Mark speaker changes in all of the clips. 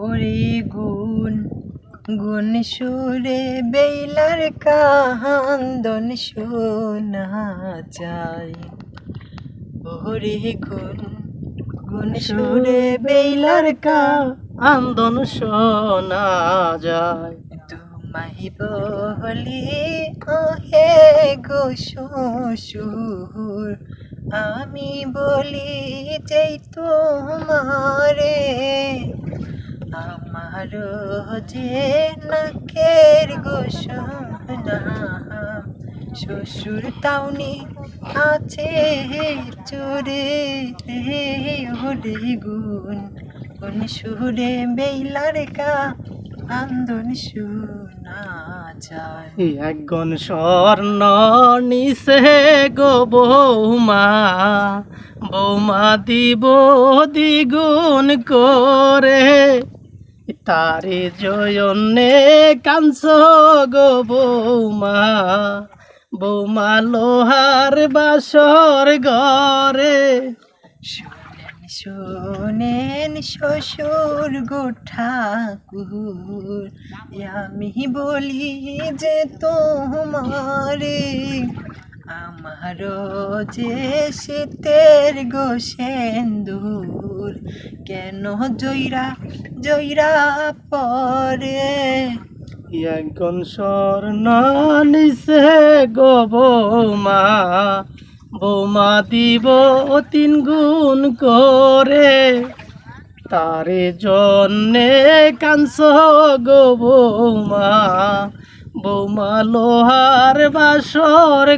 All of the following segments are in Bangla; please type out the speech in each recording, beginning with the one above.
Speaker 1: ওরে গুণ গুণ সুরে বেইলার কান্দন শোনা যায়। ওরে গুণ গুণ সুরে বেইলার কা
Speaker 2: আন্দন শোনা যায়।
Speaker 1: তোমায় বলি ওহে গো শ্বশুর, আমি বলি যে তোমারে আমার যে নাকের গো সোনা শ্বশুর তাউনি আছে চোরে রে গুণ, কোন সুরে বেইলার কা আন্দন
Speaker 2: একগণ স্বর্ণ নিছে গো বৌমা বৌমা দিব দ্বিগুণ করে। তারে জয়নে কাঞ্চ গো বৌমা। বৌমা লোহার বাসর ঘরে।
Speaker 1: শোনেন শ্বশুর গো ঠাকুর, আমি বলি যে তোমারে আমার যে শীতের গো সেন্দুর, কেন জৈরা জৈরা পরে।
Speaker 2: একগণ স্বর্ণ নিছে গো বৌমা। বৌমা দিব তিন গুণ করে। তারে জন্যে কাঞ্চ গো বৌমা। বৌমা লোহার বাসর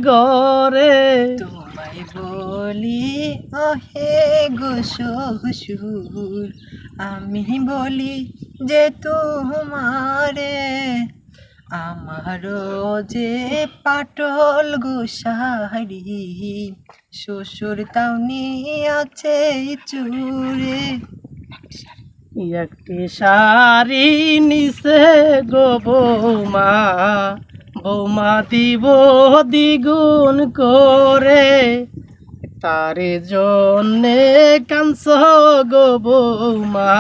Speaker 1: তোমায় বলি অহে গো শ্বশুর, আমি বলি যে তোমারে, আমারও যে পাটল গো শাড়ি শ্বশুর তাউনি আছে চুরে।
Speaker 2: একটি শাড়ি নিছে গো বৌমা বৌমা দিব দ্বিগুণ করে। তারে জন্যে কাঞ্চ গো বৌমা।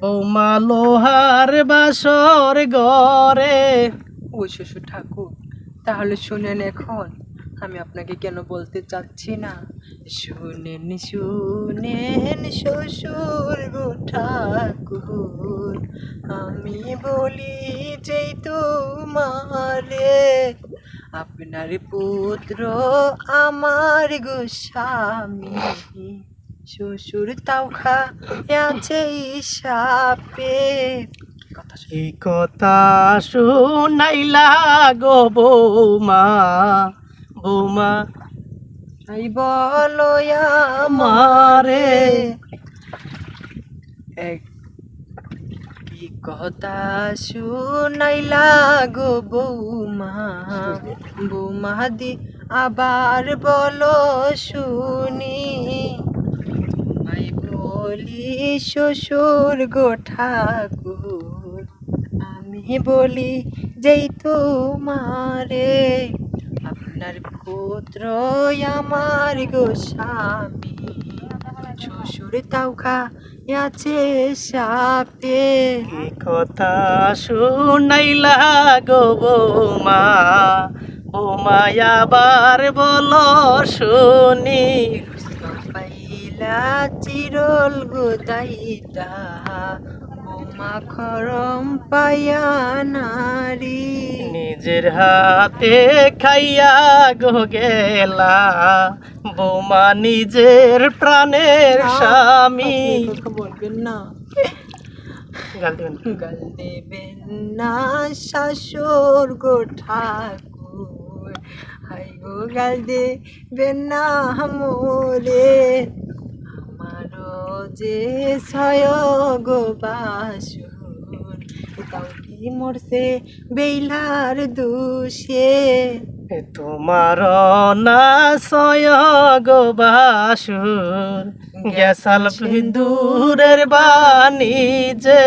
Speaker 2: বৌমা লোহার বাসর গরে
Speaker 1: ও শ্বশুর ঠাকুর, তাহলে শুনেন এখন, আমি আপনাকে কেন বলতে চাচ্ছি না? শুনেন শুনেন শ্বশুর গো ঠাকুর, আমি বলি যে তোমারে আপনার পুত্র আমার গো স্বামী শ্বশুর তাও খা আছে সাপে কথা
Speaker 2: এই কথা শুনাইলা গো বৌমা বৌমা।
Speaker 1: এই বলো
Speaker 2: আমারে।
Speaker 1: এক কথা শুনাইলা গো বৌমা। বৌমা দি আবার বলো শুনি। মাই বলি, শ্বশুর গো ঠাকুর। আমি বলি, যেই তোমারে। আপনার পুত্র আমার গো স্বামী। শ্বশুর তাও খা আছে সাপে।
Speaker 2: কি কথা শুনাইলা গো বৌমা? বৌমা আবার বলো শুনি।
Speaker 1: পাইলা চিরল গোদাইতা বোমা খরম পায়া নারী।
Speaker 2: হাতে খাইয়া গো গেলা। বৌমা নিজের প্রাণের স্বামী।
Speaker 1: বলবেন না।
Speaker 2: গাল দিবেন না।
Speaker 1: গাল দেবেন না শাশুর গো ঠাকুর। হাই গো গাল দেবেন না মোরে আমারও যে ছয় গো বাসুর। তাও মরছে বেইলার দুষে?
Speaker 2: তোমার না গো বাসুর গ্যাসাল দূরের বাণী যে।